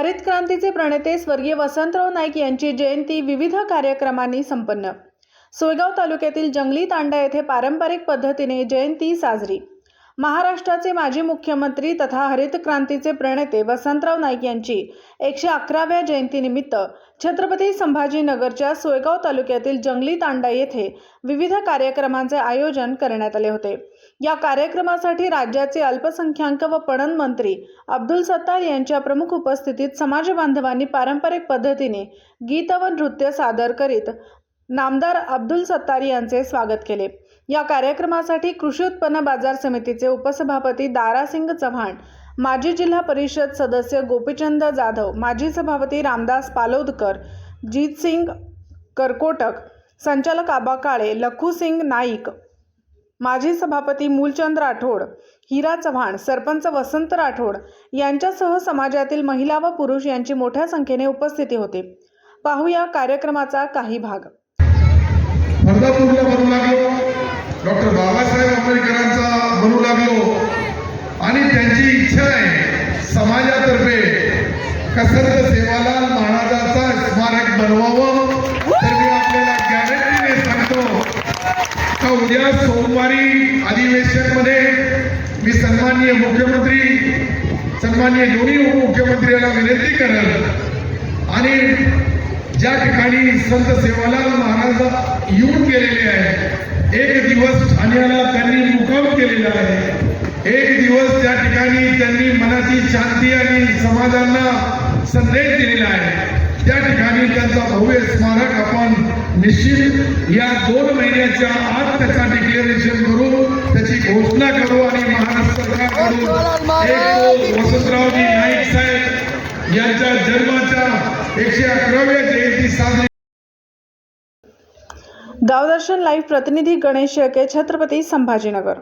हरित क्रांतीचे प्रणेते स्वर्गीय वसंतराव नाईक यांची जयंती विविध कार्यक्रमांनी संपन्न. सोयगाव तालुक्यातील जंगली तांडा येथे पारंपरिक पद्धतीने जयंती साजरी. महाराष्ट्राचे माजी मुख्यमंत्री तथा हरित क्रांतीचे प्रणेते वसंतराव नाईक यांची एकशे अकराव्या जयंतीनिमित्त छत्रपती संभाजीनगरच्या सोयगाव तालुक्यातील जंगली तांडा येथे विविध कार्यक्रमांचे आयोजन करण्यात आले होते. या कार्यक्रमासाठी राज्याचे अल्पसंख्याक व पणन मंत्री अब्दुल सत्तार यांच्या प्रमुख उपस्थितीत समाज बांधवांनी पारंपरिक पद्धतीने गीत व नृत्य सादर करीत नामदार अब्दुल सत्तार यांचे स्वागत केले. या कार्यक्रमासाठी कृषी उत्पन्न बाजार समितीचे उपसभापती दारासिंग चव्हाण माजी जिल्हा परिषद सदस्य गोपीचंद जाधव माजी सभापती रामदास पालोदकर जीतसिंग करकोटक संचालक आबा काळे लखूसिंग नाईक माजी सभापती मूलचंद राठोड हिरा चव्हाण सरपंच वसंत राठोड यांच्यासह समाजातील महिला व पुरुष यांची मोठ्या संख्येने उपस्थिती होते. पाहूया कार्यक्रमाचा काही भाग. डॉक्टर बाबासाहेब आंबेडकरांचा बनू लागलो. आणि त्यांची इच्छा आहे समाजातर्फे कसरत सेवालाल महाराजाचा स्मारक बनवावं. उद्या सोमवारी अधिवेशनमध्ये मी सन्माननीय मुख्यमंत्री सन्माननीय दोन्ही उपमुख्यमंत्र्यांना विनंती करेल आणि ज्या ठिकाणी संत सेवालाल महाराज येऊन गेलेले आहे एक दिवस ठाण्याला त्यांनी मुकाम केलेला आहे. एक दिवस त्या ठिकाणी त्यांनी मनाची शांती आणि समाजांना संदेश दिलेला आहे. त्या ठिकाणी त्यांचा भव्य स्मारक आपण निश्चित या दोन महिन्याच्या आत त्याचा डिक्लेरेशन करू त्याची घोषणा करू आणि महाराष्ट्र सरकारकडून वसंतरावजी नाईक साहेब यांच्या जन्माच्या एकशे अकराव्या जयंती साजरी गावदर्शन लाईव्ह प्रतिनिधी गणेश शेळके छत्रपती संभाजीनगर.